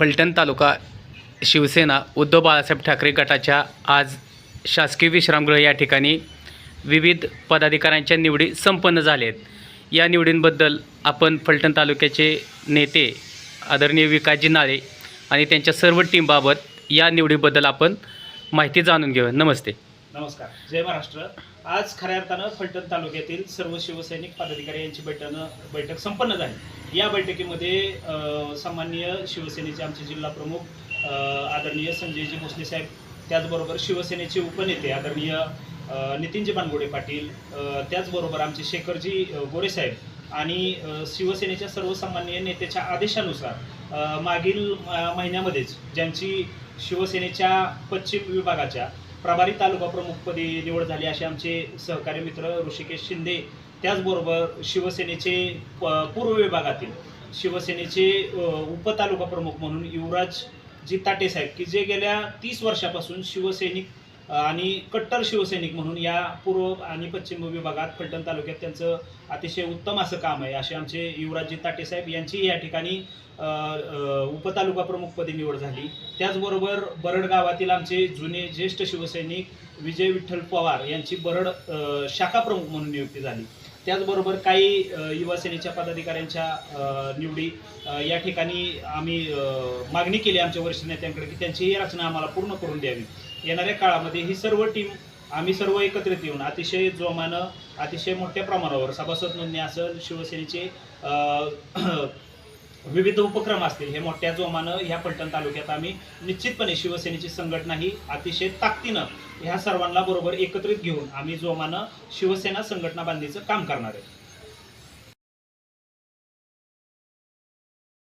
फलटण तालुका शिवसेना उद्धव बाळासाहेब ठाकरे गटाच्या आज शासकीय विश्रामगृह या ठिकाणी विविध पदाधिकाऱ्यांच्या निवडी संपन्न झाल्या आहेत या निवडींबद्दल आपण फलटण तालुक्याचे नेते आदरणीय विकासजी नाळे आणि त्यांच्या सर्व टीमबाबत या निवडीबद्दल आपण माहिती जाणून घेऊया. नमस्ते. नमस्कार. जय महाराष्ट्र. आज खऱ्या अर्थानं फलटण तालुक्यातील सर्व शिवसैनिक पदाधिकारी यांची बैठक बैठक संपन्न झाली. या बैठकीमध्ये सामान्य शिवसेनेचे आमचे जिल्हा प्रमुख आदरणीय संजयजी भोसले साहेब त्याचबरोबर शिवसेनेचे उपनेते आदरणीय नितीनजी बानगोडे पाटील त्याचबरोबर आमचे शेखरजी गोरेसाहेब आणि शिवसेनेच्या सर्वसामान्य नेत्याच्या आदेशानुसार मागील महिन्यामध्येच ज्यांची शिवसेनेच्या पश्चिम विभागाच्या प्रभारी तालुका प्रमुखपदी निवड झाली असे आमचे सहकारी मित्र ऋषिकेश शिंदे त्याचबरोबर शिवसेनेचे प- पूर्व विभागातील शिवसेनेचे उपतालुका प्रमुख म्हणून युवराजजी ताटे साहेब की जे गेल्या तीस वर्षापासून शिवसैनिक आणि कट्टर शिवसैनिक म्हणून या पूर्व आणि पश्चिम विभागात फलटण तालुक्यात त्यांचं अतिशय उत्तम असं काम आहे. असे आमचे युवराजजी ताटे साहेब यांची या ठिकाणी उपतालुका प्रमुखपदी निवड झाली. त्याचबरोबर बरड गावातील आमचे जुने ज्येष्ठ शिवसैनिक विजय विठ्ठल पवार यांची बरड शाखा प्रमुख म्हणून नियुक्ती झाली. त्याचबरोबर काही युवासेनेच्या युवा सेनेच्या पदाधिकाऱ्यांच्या निवडी या ठिकाणी आम्ही मागणी केली आमच्या वरिष्ठ नेत्यांकडे की त्यांचीही रचना आम्हाला पूर्ण करून द्यावी. येणाऱ्या काळामध्ये ही सर्व टीम आम्ही सर्व एकत्रित येऊन अतिशय जोमानं अतिशय मोठ्या प्रमाणावर सभासद नोंदणी असेल शिवसेनेचे विविध उपक्रम असतील. हे मोठ्या जोमानं ह्या फलटण तालुक्यात आम्ही निश्चितपणे शिवसेनेची संघटना ही अतिशय ताकदीनं ह्या सर्वांना बरोबर एकत्रित घेऊन आम्ही जोमानं शिवसेना संघटना बांधणीचं काम करणार आहे.